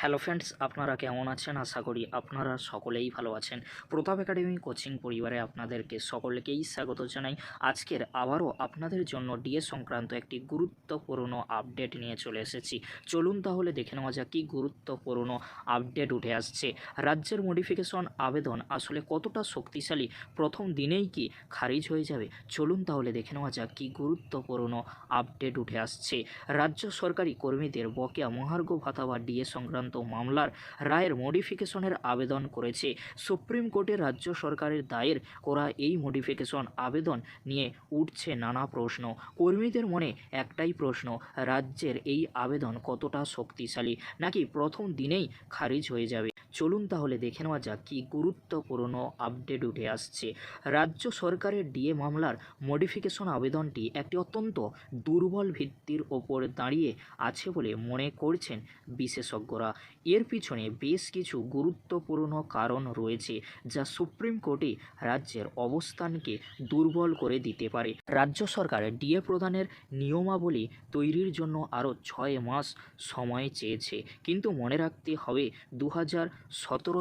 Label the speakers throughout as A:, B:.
A: Hello friends আপনারা কেমন আছেন? আশা করি আপনারা সকলেই ভালো আছেন। প্রতাপ একাডেমি কোচিং পরিবারে আপনাদেরকে সকলকেই স্বাগত জানাই। আজকের আবারও আপনাদের জন্য ডিএ সংক্রান্ত একটি গুরুত্বপূর্ণ আপডেট নিয়ে চলে এসেছি। চলুন তাহলে দেখে নেওয়া যাক কী গুরুত্বপূর্ণ আপডেট উঠে আসছে। রাজ্যের মডিফিকেশন আবেদন আসলে কতটা শক্তিশালী? প্রথম দিনেই কি খারিজ হয়ে যাবে? চলুন তাহলে দেখে নেওয়া যাক কী গুরুত্বপূর্ণ আপডেট উঠে আসছে। রাজ্য সরকারি কর্মীদের বকেয়া মহার্ঘ ভাতা বা ডিএ সংক্রান্ত মামলার রায়ের মডিফিকেশনের আবেদন করেছে। সুপ্রিম কোর্টে রাজ্য সরকারের দায়ের করা এই মডিফিকেশন আবেদন নিয়ে উঠছে নানা প্রশ্ন। কর্মীদের মনে একটাই প্রশ্ন, রাজ্যের এই আবেদন কতটা শক্তিশালী? নাকি প্রথম দিনেই খারিজ হয়ে যাবে? চলুন তাহলে দেখে নেওয়া যাক কী গুরুত্বপূর্ণ আপডেট উঠে আসছে। রাজ্য সরকারের ডিএ মামলার মডিফিকেশন আবেদনটি একটি অত্যন্ত দুর্বল ভিত্তির ওপর দাঁড়িয়ে আছে বলে মনে করছেন বিশেষজ্ঞরা। এর পিছনে বেশ কিছু গুরুত্বপূর্ণ কারণ রয়েছে যা সুপ্রিম কোর্টে রাজ্যের অবস্থানকে দুর্বল করে দিতে পারে। রাজ্য সরকার ডিএ প্রদানের নিয়মাবলী তৈরির জন্য আরও ছয় মাস সময় চেয়েছে। কিন্তু মনে রাখতে হবে দু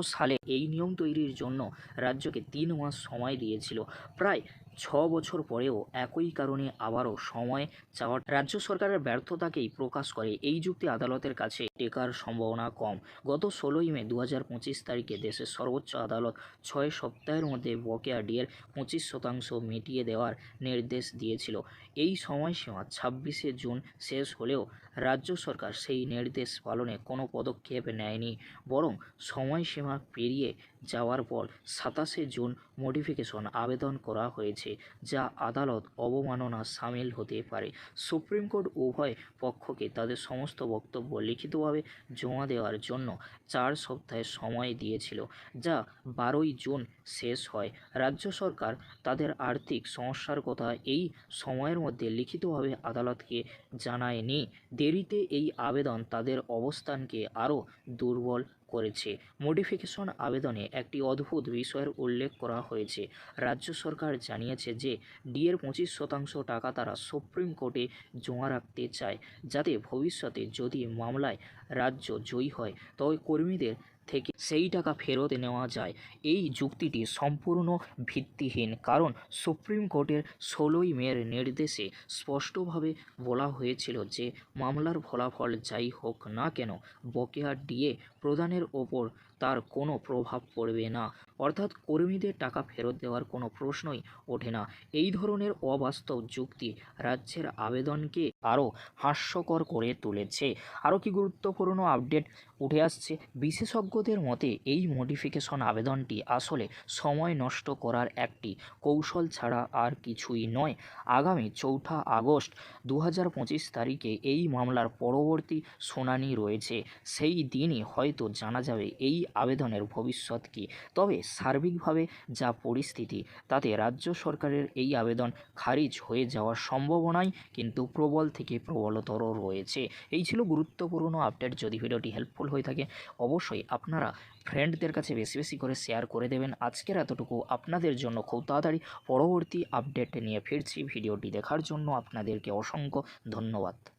A: সালে এই নিয়ম তৈরির জন্য রাজ্যকে তিন মাস সময় দিয়েছিল। প্রায় ছ বছর পরেও একই কারণে আবারও সময় চাওয়া রাজ্য সরকারের ব্যর্থতাকেই প্রকাশ করে এই যুক্তি আদালতের কাছে টেকার সম্ভাবনা কম। গত ষোলোই মে দু পঁচিশ তারিখে দেশের সর্বোচ্চ আদালত ছয় সপ্তাহের মধ্যে বকেয়া ডিয়ের পঁচিশ শতাংশ মিটিয়ে দেওয়ার নির্দেশ দিয়েছিল। এই সময়সীমা ছাব্বিশে জুন শেষ হলেও রাজ্য সরকার সেই নির্দেশ পালনে কোনো পদক্ষেপ নেয়নি, বরং সময়সীমা পেরিয়ে যাওয়ার পর সাতাশে জুন মডিফিকেশন আবেদন করা হয়েছে। যা আদালত অবমাননা সামিল হতে পারে। সুপ্রিম কোর্ট উভয় পক্ষকে তাদের সমস্ত বক্তব্য লিখিতভাবে জমা দেওয়ার জন্য চার সপ্তাহের সময় দিয়েছিল, যা বারোই জুন শেষ হয়। রাজ্য সরকার তাদের আর্থিক সমস্যার কথা এই সময়ের মধ্যে লিখিতভাবে আদালতকে জানায়নি। দেরিতে এই আবেদন তাদের অবস্থানকে আরও দুর্বল করেছে। মডিফিকেশন আবেদনে একটি অদ্ভুত বিষয়ের উল্লেখ করা হয়েছে। রাজ্য সরকার জানিয়েছে যে, ডিএর পঁচিশ শতাংশ টাকা তারা সুপ্রিম কোর্টে জমা রাখতে চায়, যাতে ভবিষ্যতে যদি মামলায় রাজ্য জয়ী হয়, তবে কর্মীদের থেকে সেই টাকা ফেরত নেওয়া যায়। এই যুক্তিটি সম্পূর্ণ ভিত্তিহীন, কারণ সুপ্রিম কোর্টের ষোলোই মেয়ের নির্দেশে স্পষ্টভাবে বলা হয়েছিল যে, মামলার ফলাফল যাই হোক না কেন, বকেয়া ডিএ প্রদানের ওপর তার কোনো প্রভাব পড়বে না। অর্থাৎ কর্মীদের টাকা ফেরত দেওয়ার কোনো প্রশ্নই ওঠে না। এই ধরনের অবাস্তব যুক্তি রাজ্যের আবেদনকে আরও হাস্যকর করে তুলেছে। আরও কি গুরুত্বপূর্ণ আপডেট উঠে আসছে? বিশেষজ্ঞদের মতে, এই মডিফিকেশন আবেদনটি আসলে সময় নষ্ট করার একটি কৌশল ছাড়া আর কিছুই নয়। আগামী চৌঠা আগস্ট দু তারিখে এই মামলার পরবর্তী শুনানি রয়েছে। সেই দিনই হয়তো জানা যাবে। এই আবেদনের ভবিষ্যৎ কী? তবে সার্বিকভাবে যা পরিস্থিতি, তাতে রাজ্য সরকারের এই আবেদন খারিজ হয়ে যাওয়ার সম্ভাবনাই কিন্তু প্রবল থেকে প্রবলতর রয়েছে। এই ছিল গুরুত্বপূর্ণ আপডেট। যদি ভিডিওটি হেল্পফুল হয়ে থাকে, অবশ্যই আপনারা ফ্রেন্ডদের কাছে বেশি বেশি করে শেয়ার করে দেবেন। আজকের এতটুকু আপনাদের জন্য খুব তাড়াতাড়ি পরবর্তী আপডেট নিয়ে ফিরছি। ভিডিওটি দেখার জন্য আপনাদেরকে অসংখ্য ধন্যবাদ।